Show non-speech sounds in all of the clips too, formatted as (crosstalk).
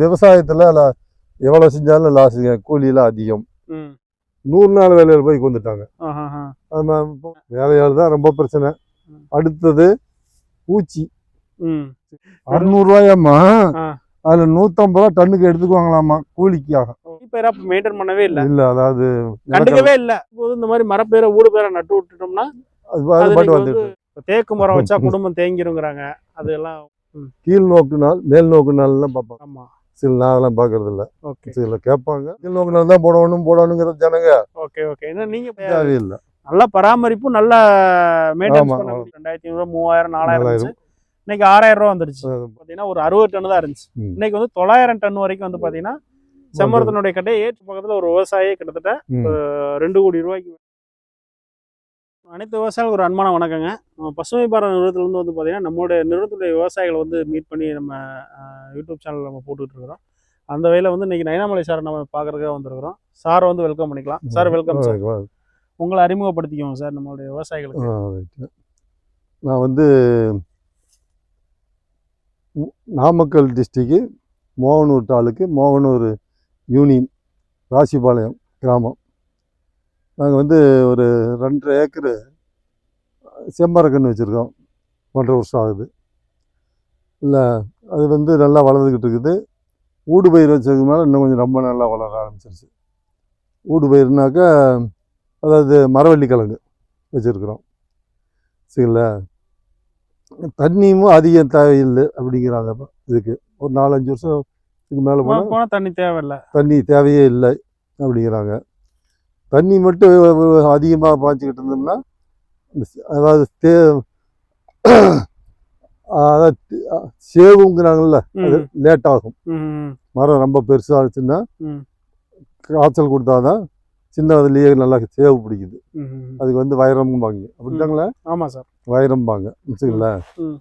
விவசாயத்தில் எவ்வளோ செஞ்சாலும் லாஸுங்க கூலியெல்லாம் அதிகம். நூறு நாள் வேலையில் போய் கொண்டுட்டாங்க வேலையாள் தான் ரொம்ப பிரச்சனை. அடுத்தது பூச்சி. அறுநூறுவாயாம்மா. அதுல நூத்தம்பது ரூபா டன்னுக்கு எடுத்துக்குவாங்களாமா கூலிக்காக. பேரா மெயின்டைன் பண்ணவே இல்ல? இல்ல அதாவது கண்டுக்கவே இல்ல. இந்த மாதிரி மரப்பேரை ஊடு பேரை நட்டு விட்டுட்டோம்னா அது பாட்டு வந்துட்டு தேக்கு மரம் வச்சா (laughs) குடும்பம் தேங்கிருங்கிறாங்க. அதெல்லாம் கீழ் நோக்கு நாள் மேல் நோக்கு நாள்லாம் பார்ப்பாங்க. சில நான் அதெல்லாம் பார்க்கறது இல்ல ஓகே சில கேட்பாங்க தான் போடணும் போடணுங்கிற ஜனங்க. Okay okay. ஏன்னா நீங்க தேவையில்லை. நல்ல பராமரிப்பு நல்ல. முடியும் ரெண்டாயிரத்தி ஐநூறு மூவாயிரம் நாலாயிரம் இன்னைக்கு ஆறாயிரம் ரூபா வந்துருச்சு. பாத்தீங்கன்னா ஒரு அறுபது டன் தான் இருந்துச்சு. இன்னைக்கு வந்து தொள்ளாயிரம் டன் வரைக்கும் வந்து பாத்தீங்கன்னா செம்மரத்தினுடைய கட்டையை ஏற்று பக்கத்துல ஒரு விவசாயி கிட்டத்தட்ட ரெண்டு கோடி ரூபாய்க்கு அனைத்து விவசாயிகளுக்கு ஒரு அன்பான வணக்கங்க. நம்ம பசுமை பாரத நிறுவனத்துல இருந்து வந்து பாத்தீங்கன்னா நம்மளுடைய நிறுவனத்துடைய விவசாயிகளை வந்து மீட் பண்ணி நம்ம யூடியூப் சேனல் நம்ம போட்டுட்டு இருக்கிறோம். அந்த வகையில வந்து இன்னைக்கு நயனாமலை சார் நம்ம பாக்குறதுக்காக வந்திருக்கிறோம். சார் வந்து வெல்கம் பண்ணிக்கலாம். சார் வெல்கம் சார் உங்களை அறிமுகப்படுத்திக்குவோம் சார் நம்மளுடைய விவசாயிகளுக்கு. நான் வந்து நாமக்கல் டிஸ்ட்ரிக்கு மோகனூர் தாலுக்கு மோகனூர் யூனியன் ராசிபாளையம் கிராமம். நாங்கள் வந்து ஒரு ரெண்டரை ஏக்கரு செம்மரக்கன்று வச்சுருக்கோம். ஒன்றரை வருஷம் ஆகுது. இல்லை அது வந்து நல்லா வளர்ந்துக்கிட்டு இருக்குது. ஊடு பயிர் வச்சதுக்கு மேலே இன்னும் கொஞ்சம் ரொம்ப நல்லா வளர ஆரம்பிச்சிருச்சு. ஊடு பயிர்னாக்கா அதாவது மரவள்ளி கிழங்கு வச்சுருக்குறோம். சரிங்களா? தண்ணியும் அதிகம் தேவையில்லை அப்படிங்கிறாங்க இதுக்கு ஒரு நாலஞ்சு வருஷம் இதுக்கு மேலே போனால் போனா தண்ணி தேவையில்ல. தண்ணி தேவையே இல்லை அப்படிங்கிறாங்க. தண்ணி மட்டும் அதிகமாக பாய்ச்சிக்கிட்டு இருந்தோம்னா அதாவது தே (clears throat) அதாவது சேவுங்கிறாங்கல்ல அது லேட் ஆகும். மரம் ரொம்ப பெருசாகிடுச்சுன்னா. காய்ச்சல் கொடுத்தாதான் சின்ன இதுலேயே நல்லா சேவு பிடிக்குது. அதுக்கு வந்து வைரம்பாங்க. அப்படித்தாங்களே? ஆமா சார். வைரம்பாங்க. வச்சுங்களா ம்.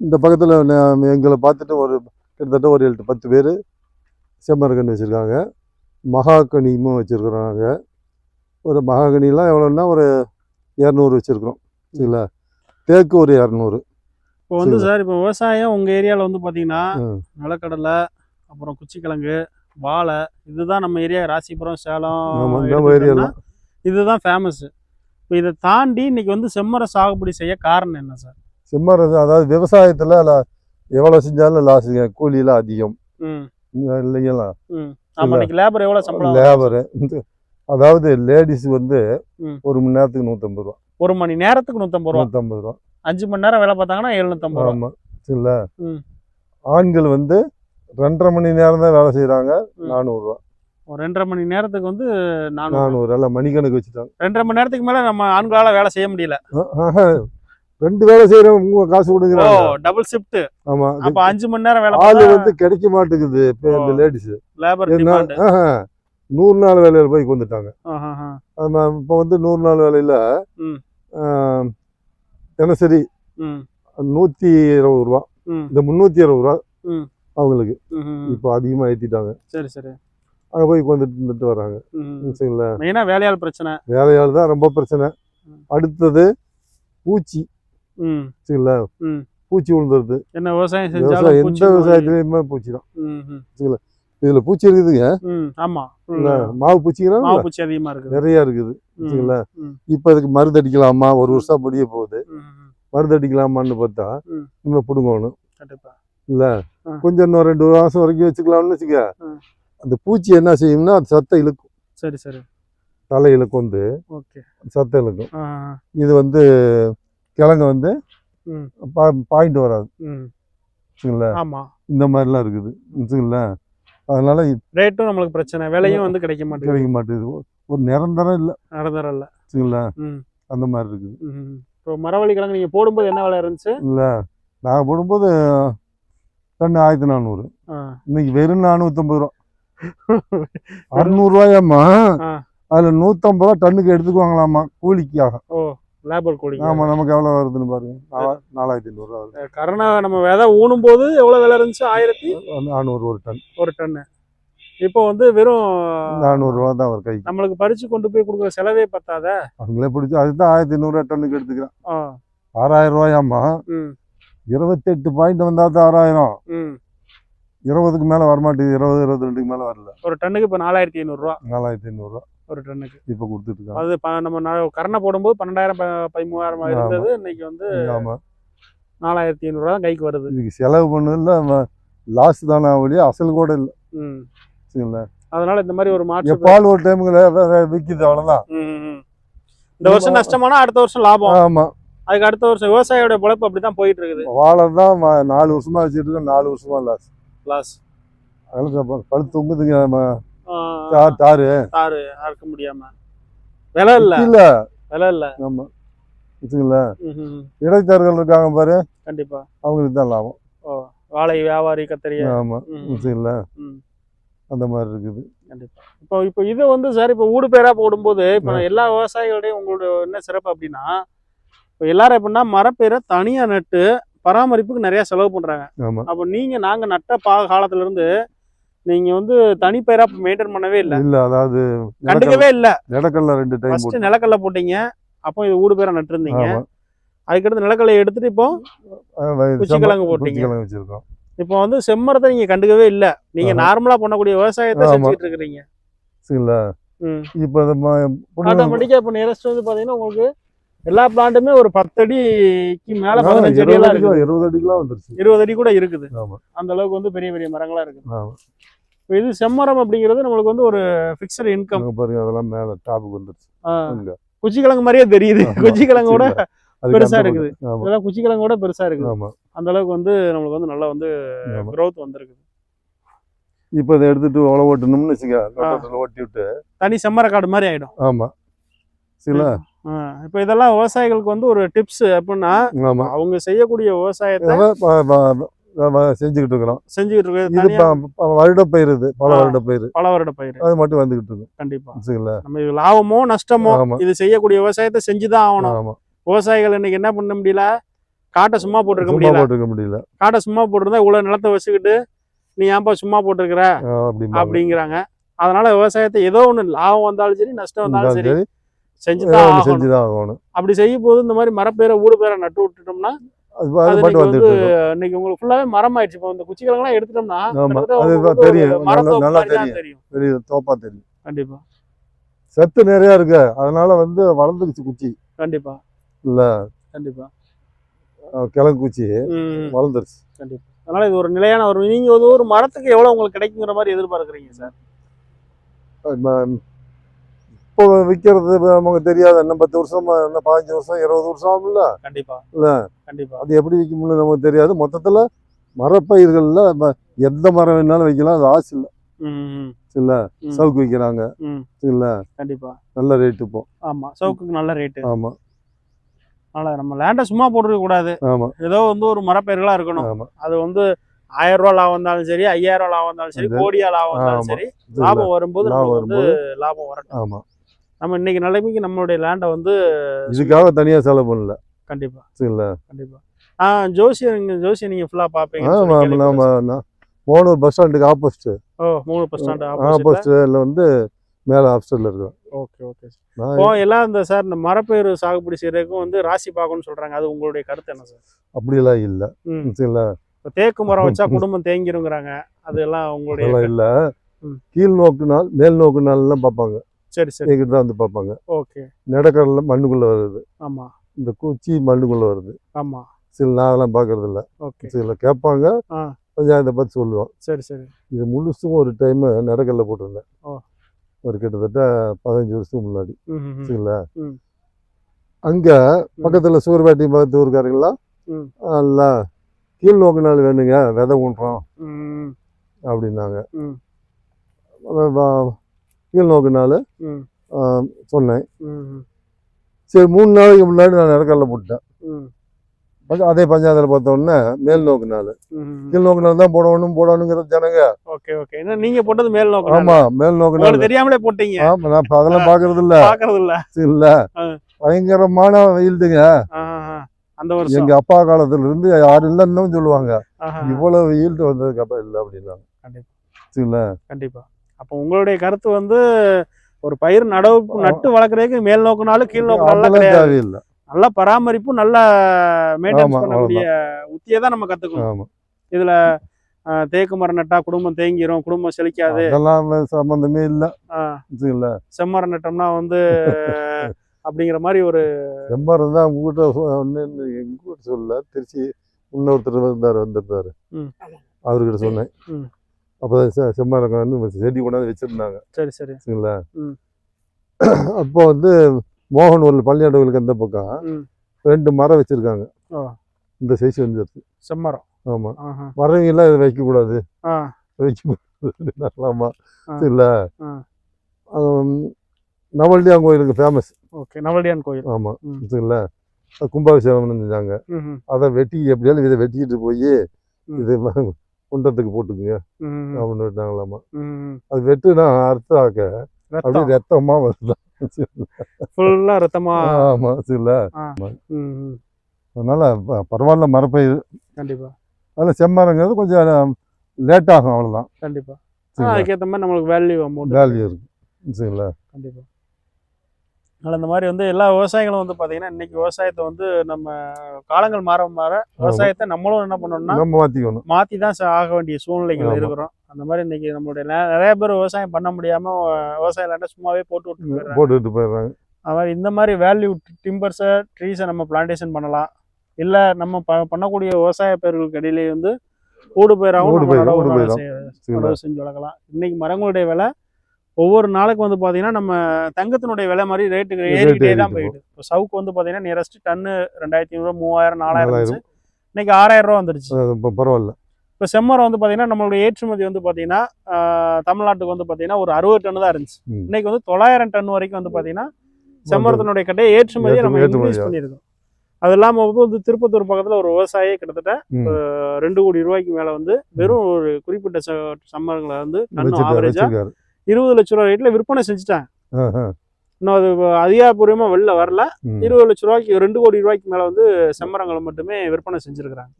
இந்த பக்கத்தில் எங்களை பார்த்துட்டு ஒரு கிட்டத்தட்ட ஒரு ஏழு பத்து பேர் செம்மரக்கன்று வச்சுருக்காங்க. மகாகனியும் வச்சுருக்குறாங்க. ஒரு மகாகனிலாம் எவ்வளோன்னா ஒரு இரநூறு வச்சுருக்குறோம். சரிங்களா? தேக்கு ஒரு இரநூறு. இப்போ வந்து சரி. இப்போ விவசாயம் உங்க ஏரியால வந்து பாத்தீங்கன்னா ம். நிலக்கடலை அப்புறம் குச்சிக்கிழங்கு வாழை இதுதான் நம்ம ஏரியா ராசிபுரம் சேலம் இதுதான் ஃபேமஸ் இப்போ இதை தாண்டி இன்னைக்கு வந்து செம்மர சாகுபடி செய்ய காரணம் என்ன சார்? செம்மரம் அதாவது விவசாயத்தில் எவ்வளோ செஞ்சாலும் லாஸுங்க கூலியெல்லாம் அதிகம். இல்லைங்களா? லேபர் எவ்வளவு சம்பளம் லேபரு அதாவது லேடிஸ் வந்து. ஒரு மணி நேரத்துக்கு நூற்றம்பது ரூபா. ஒரு மணி நேரத்துக்கு நூத்தம்பது ரூபா? நூற்றம்பது ரூபா. அஞ்சு மணி நேரம் வேலை பார்த்தாங்கன்னா எழுநூத்தம்பது ரூபா. ஆமாம். ஆண்கள் வந்து ரெண்டரை மணி நேரம் தான் வேலை செய்கிறாங்க. நானூறுரூவா ரெண்டரை மணி நேரத்துக்கு வந்து நானூறு நானூறு எல்லாம் மணிக்கணக்கு வச்சுட்டாங்க. ரெண்டரை மணி நேரத்துக்கு மேல நம்ம ஆண்களால வேலை செய்ய முடியல. ரெண்டு வேலை செய்கிறவங்க காசு ஓ கொடுக்குறாங்க டபுள் ஷிஃப்ட் ஆமாம் அப்ப அஞ்சு மணி நேரம் வேலை ஆள் வந்து கிடைக்க மாட்டேங்குது இப்போ இந்த. லேடிஸ். லேபர் நூறு நாள் வேலையில் போய் கொண்டுட்டாங்க இப்போ வந்து நூறு நாள் வேலையில் ம். தினசரி நூற்றி இருபது ரூபா. இந்த முந்நூற்றி இருபது ரூபா. அவங்களுக்கு. இப்போ அதிகமாக ஏற்றிட்டாங்க சரி சரி. அங்கே போய் கொண்டுட்டு இருந்துட்டு வராங்க. சரிங்களா மெயினா வேலையாள் பிரச்சனை. வேலையாள் தான் ரொம்ப பிரச்சனை. அடுத்தது பூச்சி. சரிங்களா. பூச்சி விழுந்துருது. என்ன விவசாயம் விவசாயம் எந்த. விவசாயத்துலையுமே பூச்சி தான். இதுல பூச்சி இருக்குதுங்க. ஆமா. மாவு பூச்சிங்கன்னா மாவு பூச்சி அதிகமா இருக்குது. நிறைய இருக்குது. சரிங்களா. இப்போ அதுக்கு மருந்து அடிக்கலாமா? ஒரு வருஷம் முடிய போகுது. மருந்து அடிக்கலாமான்னு பார்த்தா ம். இன்னும் பிடுங்கணும். இல்ல. கொஞ்சம் இன்னும் ரெண்டு மாசம் வரைக்கும் வச்சுக்கலாம்னு வச்சுக்க. அந்த பூச்சி என்ன செய்யும்னா அது சத்தை இழுக்கும். சரி சரி. தலையில கொண்டு ஓகே. சத்தை இழுக்கும். இது வந்து கிழங்கு வந்து ம். பாயிண்ட் வராது. சரிங்களா ஆமா. இந்த மாதிரிலாம் இருக்குது. சரிங்களா அதனால ரேட்டும் நம்மளுக்கு பிரச்சனை. விலையும் வந்து கிடைக்க மாட்டேங்குது. கிடைக்க மாட்டேங்குது. ஒரு நிரந்தரம் இல்லை. நடந்துறல சரிங்களா ம். அந்த மாதிரி இருக்குது. இப்போ மரவள்ளி கிழங்கு நீங்க போடும்போது என்ன விலை இருந்துச்சு? இல்லை. நாங்கள் போடும்போது டன் ஆயிரத்தி நானூறு. இன்னைக்கு வெறும் நானூற்றம்பது ரூபா. அறுநூறுவாயாம்மா. அதில் நூற்றம்பது ரூபா டன்னுக்கு எடுத்துக்குவாங்களாம்மா கூலிக்காக ஓ. லேபர் கூலி ஆமாம் நமக்கு எவ்வளோ வருதுன்னு பாருங்க. நாலா- நாலாயிரத்தி ஐநூறுரூவா வருது. கரணை நம்ம விதை ஊனும் போது எவ்வளவு விலை இருந்துச்சு? ஆயிரத்தி நானூறு ஒரு டன். ஒரு டன்னு இப்போ வந்து வெறும் நானூறுரூவா தான் ஒரு கைக்கு. நம்மளுக்கு பறிச்சு கொண்டு போய் கொடுக்குற செலவே பத்தாத? அவங்களே பிடிச்சி அதுதான் ஆயிரத்தி ஐநூறுரூவா டன்னுக்கு எடுத்துக்கிறேன். ஆ. ஆறாயிரம் ரூபாயாம்மா. இருபத்தெட்டு பாயிண்ட் வந்தால் தான் ஆறாயிரம். இருபதுக்கு மேலே வரமாட்டேங்குது. இருபது இருபத்தி ரெண்டுக்கு மேலே வரல. ஒரு டன்னுக்கு இப்போ நாலாயிரத்தி ஐநூறுரூவா நாலாயிரத்தி ஐநூறுரூவா ஒரு டன்னுக்கு. இப்போ கொடுத்துட்டு அது நம்ம கரணை போடும்போது பன்னெண்டாயிரம் பதிமூவாயிரம் இருந்தது. இன்னைக்கு வந்து நாலாயிரத்தி ஐநூறுரூவா தான் கைக்கு வருது. இதுக்கு செலவு பண்ணல லாஸ் தானே ஒழிய அசல் கூட இல்லை. ம். சரிங்களா? அதனால இந்த மாதிரி ஒரு மாற்று எப்பால் ஒரு டைமுக்கு விற்கிது அவ்வளோதான். இந்த வருஷம் நஷ்டமானா அடுத்த வருஷம் லாபம். ஆமாம் அதுக்கு அடுத்த வருஷம் விவசாயியோட பொழப்பு அப்படிதான் போயிட்டு இருக்குது வாழை தான் நாலு வருஷமா வச்சுட்டு இருக்கோம் நாலு வருஷமா லாஸ் லாஸ் அதனால பழுத்து தொங்குதுங்க தாரு. தாறு அறுக்க முடியாம. விலை இல்ல. இல்ல. விலை இல்ல. ஆமா. வச்சுங்களா. இடைத்தரகர்கள் இருக்காங்க பாரு. கண்டிப்பா. அவங்களுக்கு தான் லாபம். ஓ வாழை வியாபாரி கத்திரிய. ஆமா. வச்சுங்களா. அந்த மாதிரி இருக்குது. கண்டிப்பா. இப்போ இப்போ இது வந்து சார் இப்போ ஊடு பேரா போடும்போது இப்போ எல்லா விவசாயிகளுடையும் உங்களோட என்ன சிறப்பு அப்படின்னா இப்போ எல்லாரும் எப்படின்னா மரப்பேரை தனியா நட்டு பராமரிப்புக்கு நிறைய செலவு பண்றாங்க. அப்போ நீங்க நாங்க நட்ட பா காலத்துல இருந்து நீங்க வந்து தனிப்பயிரா மெயின்டைன் பண்ணவே இல்லை. இல்ல அதாவது கண்டுக்கவே இல்லை. நிலக்கல்ல ரெண்டு டைம் ஃபர்ஸ்ட் நிலக்கல்ல போட்டீங்க அப்போ இது ஊடு பேரா நட்டுருந்தீங்க. அதுக்கடுத்து நிலக்கல்லை எடுத்துட்டு இப்போ குச்சிக்கிழங்கு போட்டீங்க. வச்சிருக்கோம். இப்போ வந்து செம்மரத்தை நீங்க கண்டுக்கவே இல்லை. நீங்க. நார்மலா பண்ணக்கூடிய விவசாயத்தை. செஞ்சுட்டு இருக்கிறீங்க. சரிங்களா இப்போ ஆட்டோமேட்டிக்கா இப்போ நியரஸ்ட் வந்து பாத்தீங்கன்னா உங்களுக்கு எல்லா பிளான்ட்டுமே ஒரு பத்து அடிக்கு மேல பதினஞ்சு இருபது அடியெல்லாம் அடிக்கு இருக்குது. இருபது அடிக்கெல்லாம் வந்துருச்சு. இருபது அடி கூட இருக்குது. அந்த அளவுக்கு வந்து பெரிய பெரிய மரங்களா இருக்குது. ஆமா. இப்போ இது செம்மரம் அப்படிங்கிறது நம்மளுக்கு வந்து ஒரு ஃபிக்ஸட் இன்கம் பாருங்க அதெல்லாம் மேல டாப்புக்கு வந்துருச்சு. குச்சிக்கிழங்கு மாதிரியே தெரியுது. குச்சிக்கிழங்கோட பெருசா இருக்குது. இதெல்லாம் குச்சிக்கிழங்கோட பெருசா இருக்குது. அந்த அளவுக்கு வந்து நம்மளுக்கு வந்து நல்லா வந்து ஆமா. growth வந்திருக்கு இப்போ இதை எடுத்துட்டு உழவு ஓட்டணும்னு நோட்டத்தில் ஓட்டி விட்டு. தனி செம்மர காடு மாதிரி ஆயிடும். ஆமா. சரிங்களா? இப்போ இதெல்லாம் விவசாயிகளுக்கு வந்து ஒரு டிப்ஸ் அப்படின்னா அவங்க செய்யக்கூடிய விவசாயத்தை செஞ்சுக்கிட்டு இருக்கிறோம் செஞ்சுக்கிட்டு வருட பயிர் இது பல. வருட பயிர். பல வருட பயிர். அது மட்டும் வந்துகிட்டு இருக்கும் கண்டிப்பா நம்ம லாபமோ நஷ்டமோ இது செய்யக்கூடிய விவசாயத்தை செஞ்சுதான் ஆகணும். விவசாயிகள் இன்னைக்கு என்ன பண்ண முடியல? காட்டை சும்மா போட்டிருக்க முடியல. போட்டுக்க முடியல. காட்டை சும்மா போட்டிருந்தா இவ்வளவு நிலத்தை வச்சுக்கிட்டு நீ ஏன்பா சும்மா போட்டிருக்கிற. அப்படிங்கிறாங்க. அதனால விவசாயத்தை ஏதோ ஒண்ணு லாபம் வந்தாலும் சரி நஷ்டம் வந்தாலும் சரி செஞ்சுதான் ஆகணும். அப்படி செய்யும் போது இந்த மாதிரி மரப்பேரை ஊடு பேரை நட்டு விட்டுட்டோம்னா அது வந்து இன்னைக்கு உங்களுக்கு ஃபுல்லாவே மரம் ஆயிடுச்சு இப்போ இந்த குச்சிக்கிழங்கெல்லாம் எடுத்துட்டோம்னா ஆமா. கிட்டத்தட்ட அது உங்களுக்கு வந்து தெரியும். நல்லா- தெரியும். பெரிய தோப்பா தெரியும். கண்டிப்பா. சத்து நிறைய இருக்கு. அதனால வந்து வளர்ந்துக்குச்சு குச்சி. கண்டிப்பா. இல்ல. கண்டிப்பா. கிழங்கு குச்சி வளர்ந்துருச்சு. கண்டிப்பா. அதனால இது ஒரு நிலையான ஒரு நீங்க ஒரு மரத்துக்கு எவ்வளவு உங்களுக்கு கிடைக்குங்கிற மாதிரி எதிர்பார்க்கறீங்க சார்? இப்போ விற்கிறது நமக்கு தெரியாது. இன்னும் பத்து வருஷம் இன்னும் பதினஞ்சு வருஷம் இருபது வருஷம் ஆகும்ல? கண்டிப்பா. இல்ல. கண்டிப்பா. அது எப்படி விற்கும்னு நமக்கு தெரியாது. மொத்தத்துல மரப்பயிர்கள்ல எந்த மரம் வேணாலும் வைக்கலாம். அது ஆசை இல்லை. இல்ல. சவுக்கு வைக்கிறாங்க. ம். இல்ல? கண்டிப்பா. நல்ல ரேட்டு இப்போ. ஆமா. சவுக்குக்கு நல்ல ரேட்டு ஆமா. அதனால நம்ம லேண்டை சும்மா போட்டுருக்க கூடாது. ஆமா. ஏதோ வந்து ஒரு மரப்பயிர்களா இருக்கணும். அது வந்து ஆயிரம் ரூபாய் லாபம் வந்தாலும் சரி ஐயாயிரம் ரூபாய் லாபம் வந்தாலும் சரி கோடியா லாபம் ஆமா. சரி. லாபம் வரும்போது லாபம் வரட்டும். ஆமா. நம்ம இன்னைக்கு நிலைமைக்கு நம்மளுடைய லேண்டை வந்து இதுக்காக தனியா செலவு பண்ணல. கண்டிப்பா. சரிங்களா? கண்டிப்பா. ஆ ஜோசியம் நீங்க ஜோசியம் நீங்க ஃபுல்லா பாப்பீங்க ஆமா நம்ம போனூர் பஸ் ஸ்டாண்டுக்கு ஆப்போசிட் ஓ மூணு பஸ் ஸ்டாண்ட் ஆப்போசிட்ல வந்து மேல ஆப்ஸ்டர்ல இருக்கும் ஓகே ஓகே. நான் இப்போ எல்லாம் இந்த சார் இந்த மரப்பயிர் சாகுபடி செய்யறதுக்கும் வந்து ராசி பார்க்கணும்னு சொல்றாங்க. அது உங்களுடைய கருத்து என்ன சார்? அப்படியெல்லாம் இல்ல. சரிங்களா? இப்போ தேக்கு மரம் வச்சா குடும்பம் தேங்கிருங்கிறாங்க. அது எல்லாம் உங்களுடைய இல்ல. கீழ் நோக்கு நாள் மேல் நோக்கு நாள்லாம் பார்ப்பாங்க. சரி சரி. எங்கிட்ட தான் வந்து பார்ப்பாங்க. ஓகே. நடக்கடல மண்ணுக்குள்ள வருது. ஆமா. இந்த குச்சி மண்ணுக்குள்ள வருது. ஆமா. சில நான் அதெல்லாம் பார்க்கறது இல்ல ஓகே. சில கேட்பாங்க. பஞ்சாயத்தை பார்த்து சொல்லுவோம் சரி சரி. இது முழுசும் ஒரு டைம் நடக்கல்ல போட்டிருந்தேன். ஒரு கிட்டத்தட்ட பதினஞ்சு வருஷத்துக்கு முன்னாடி. சரிங்களா. அங்க பக்கத்துல சூர்பேட்டை பக்கத்து ஊருக்காரங்களாம். நல்லா கீழ் நோக்கு நாள் வேணுங்க விதை ஊன்றோம். அப்படின்னாங்க. ம் அப்புறம் வா- கீழ் நோக்கு நாள் ம் சொன்னேன். சரி மூணு நாளைக்கு முன்னாடி நான் நடக்கல்ல போட்டேன் அதே பஞ்சாயத்தில் பார்த்த உடனே மேல் நோக்கு நாள் ம் கீழ் நோக்கு நாள் தான் போடணும் போடணுங்கிற ஜனங்க. Okay okay. நீங்க போட்டது மேல் நோக்கம் ஆமா மேல் நோக்கு உங்களுக்கு தெரியாமலே போட்டீங்க. ஆமா நான் அதெல்லாம் பாக்குறது இல்ல பாக்குறது இல்ல. இல்ல. பயங்கரமான ஆஹா. அந்த வருஷம். எங்க அப்பா காலத்துல இருந்து யாரும் இல்லைன்னு சொல்லுவாங்க. இவ்வளவு வெயில்ட்டு வந்ததுக்கு அப்புறம் இல்லை அப்படின்னாங்க. கண்டிப்பா. கண்டிப்பா. அப்போ உங்களுடைய கருத்து வந்து ஒரு பயிர் நடவு நட்டு வளர்க்குறதுக்கு மேல் நோக்குனாலும் கீழ் நோக்குனாலும் கிடையாது. நல்ல பராமரிப்பு நல்ல மெயின்டைன்ஸ் பண்ணக்கூடிய உத்தியை தான் நம்ம கத்துக்கணும். ஆமா. இதுல தேக்கு மரம் நட்டா குடும்பம் தேங்கிரும் குடும்பம் செழிக்காது. அதெல்லாம் சம்மந்தமே இல்லை. செம்மரம் நட்டோம்னா வந்து அப்படிங்கிற மாதிரி ஒரு செம்மரம் தான் உங்ககிட்ட ஒன்று எங்க கூட சொல்ல. திருச்சி இன்னொருத்தர் இருந்தார் வந்திருந்தாரு. அவர்கிட்ட சொன்னேன். அப்போ செம்மரம் வந்து செடி கொண்டாந்து வச்சிருந்தாங்க சரி சரி வச்சுங்களா ம். (clears throat) அப்போ வந்து மோகன் ஒரு பள்ளியாடவர்களுக்கு அந்த பக்கம். ரெண்டு மரம் வச்சிருக்காங்க. இந்த சைஸ் வந்துருச்சு செம்மரம் ஆமா ஆஹா. மரங்கெல்லாம் இதை வைக்கக்கூடாது ஆ வைக்கலாமா (laughs) ஆ. இல்லை. நவல்டியான் கோயிலுக்கு ஃபேமஸ் ஓகே நவல்டியான் கோயில் ஆமாம் ம். வச்சுங்களா கும்பாபிஷேகம் செஞ்சாங்க. அதை வெட்டி எப்படியாலும் இதை வெட்டிக்கிட்டு போய். இது குண்டத்துக்கு போட்டுக்குங்க. அப்படின்னு விட்டாங்களாமா. அது வெட்டுனா அர்த்தம் ஆக்க அப்படியே ரத்தமா வருது? ஃபுல்லா ரத்தமா? ஆமா ம்ஹும். அதனால பரவாயில்ல மரப்பயிர் கண்டிப்பா. அதில் செம்மரங்கிறது கொஞ்சம் லேட் ஆகும் அவ்வளோதான் கண்டிப்பா. அதுக்கேத்த மாதிரி நம்மளுக்கு வேல்யூ அமௌண்ட் வேல்யூ இருக்கு. சரிங்களா கண்டிப்பா. அதனால இந்த மாதிரி வந்து எல்லா விவசாயிகளும் வந்து பாத்தீங்கன்னா இன்னைக்கு விவசாயத்தை வந்து நம்ம காலங்கள் மாற மாற விவசாயத்தை நம்மளும் என்ன பண்ணணும்னா மாற்றிக்கணும் மாத்தி தான் ஆக வேண்டிய சூழ்நிலைகள். இருக்கிறோம். அந்த மாதிரி இன்னைக்கு நம்மளுடைய நிறைய பேர் விவசாயம் பண்ண முடியாம அஹ், விவசாய லேண்டை சும்மாவே போட்டு விட்டு போட்டுக்கிட்டு போயிடுறாங்க. அது மாதிரி இந்த மாதிரி வேல்யூ டிம்பர்ஸை ட்ரீஸை நம்ம பிளான்டேஷன் பண்ணலாம். இல்ல நம்ம ப பண்ணக்கூடிய விவசாய பயிர்களுக்கு இடையிலேயே வந்து ஊடு பயிராகவும் செஞ்சு வளர்க்கலாம். இன்னைக்கு மரங்களுடைய விலை ஒவ்வொரு நாளுக்கு வந்து பாத்தீங்கன்னா நம்ம தங்கத்தினுடைய விலை மாதிரி ரேட்டு ஏறிக்கிட்டே தான் போயிடுது இப்போ சவுக்கு வந்து பாத்தீங்கன்னா நியரஸ்ட் டன்னு ரெண்டாயிரத்தி ஐநூறு மூவாயிரம் நாலாயிரம் இன்னைக்கு ஆறாயிரம் ரூபா வந்துருச்சு. இப்ப பரவாயில்ல. இப்போ செம்மரம் வந்து பாத்தீங்கன்னா நம்மளுடைய ஏற்றுமதி வந்து பாத்தீங்கன்னா ஆஹ், தமிழ்நாட்டுக்கு வந்து பாத்தீங்கன்னா ஒரு அறுபது டன் தான் இருந்துச்சு. இன்னைக்கு வந்து தொள்ளாயிரம் டன் வரைக்கும் வந்து பாத்தீங்கன்னா செம்மரத்தினுடைய கட்டையை ஏற்றுமதியை நம்ம ஏற்றுமதி, இன்க்ரீஸ் பண்ணியிருக்கோம். அது இல்லாம வந்து திருப்பத்தூர் பக்கத்துல ஒரு விவசாயி கிட்டத்தட்ட ரெண்டு கோடி ரூபாய்க்கு மேல வந்து வெறும் ஒரு குறிப்பிட்ட செம்மரங்களை வந்து டன்னு வச்சிருக்காரு ஆவரேஜா வச்சிருக்காரு. இருபது லட்ச ரூபா ரேட்ல விற்பனை செஞ்சுட்டாங்க. இன்னும் அது அதிகாரப்பூர்வமா வெளில வரல. இருபது லட்ச ரூபாய்க்கு ரெண்டு கோடி ரூபாய்க்கு மேல வந்து செம்மரங்களை மட்டுமே விற்பனை செஞ்சிருக்கிறாங்க.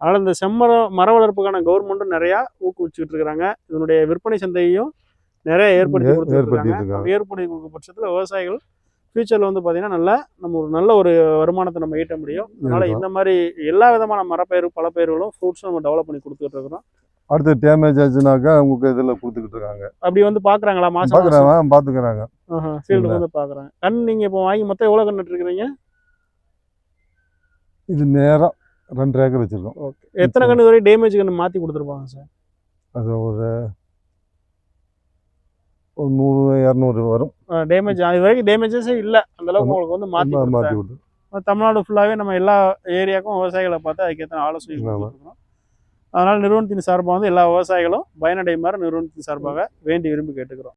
அதனால இந்த செம்மரம் மர வளர்ப்புக்கான கவர்மெண்ட்டும் நிறைய ஊக்குவிச்சுட்டு இருக்கிறாங்க இதனுடைய விற்பனை சந்தையையும் நிறைய ஏற்படுத்தி. அப்படி ஏற்படுத்தி கொடுக்கும் பட்சத்தில் விவசாயிகள் ஃபியூச்சர்ல வந்து பாத்தீங்கன்னா நல்ல நம்ம ஒரு நல்ல ஒரு வருமானத்தை நம்ம ஈட்ட முடியும் அதனால. இந்த மாதிரி எல்லா விதமான மரப்பயிர் பலப்பயிர்களும் ஃப்ரூட்ஸும் நம்ம டெவலப் பண்ணி கொடுத்துட்டு இருக்கிறோம் அடுத்து டேமேஜ் ஆச்சுனாக்கா உங்களுக்கு இதில் கொடுத்துக்கிட்டு இருக்காங்க. அப்படி வந்து பாக்குறாங்களா மாசம் மாசம்? பார்க்குறாங்க பார்த்துக்கிறாங்க ஃபீல்டுக்கு வந்து பாக்குறாங்க. கண் நீங்க இப்போ வாங்கி மொத்தம் எவ்வளவு கண் நட்டுருக்கீங்க இது நேராக ரெண்டு ஏக்கர் வச்சுருக்கோம். ஓகே எத்தனை கண்ணு வரை டேமேஜ் கண்ணு மாத்தி கொடுத்துருப்பாங்க சார்? அது ஒரு ஒரு நூறு இரநூறு வரும். டேமேஜ் இது வரைக்கும் டேமேஜஸே இல்லை. அந்த அளவுக்கு ஆமா. உங்களுக்கு வந்து மாற்றி கொடுத்தாங்க. கொடுத்து. தமிழ்நாடு ஃபுல்லாகவே நம்ம எல்லா ஏரியாவுக்கும் விவசாயிகளை பார்த்து அதுக்கேற்ற ஆலோசனை. கொடுத்துருக்கோம். அதனால் நிறுவனத்தின் சார்பாக வந்து எல்லா விவசாயிகளும் பயனடையுமாறு நிறுவனத்தின் சார்பாக வேண்டி விரும்பி கேட்டுக்கிறோம்.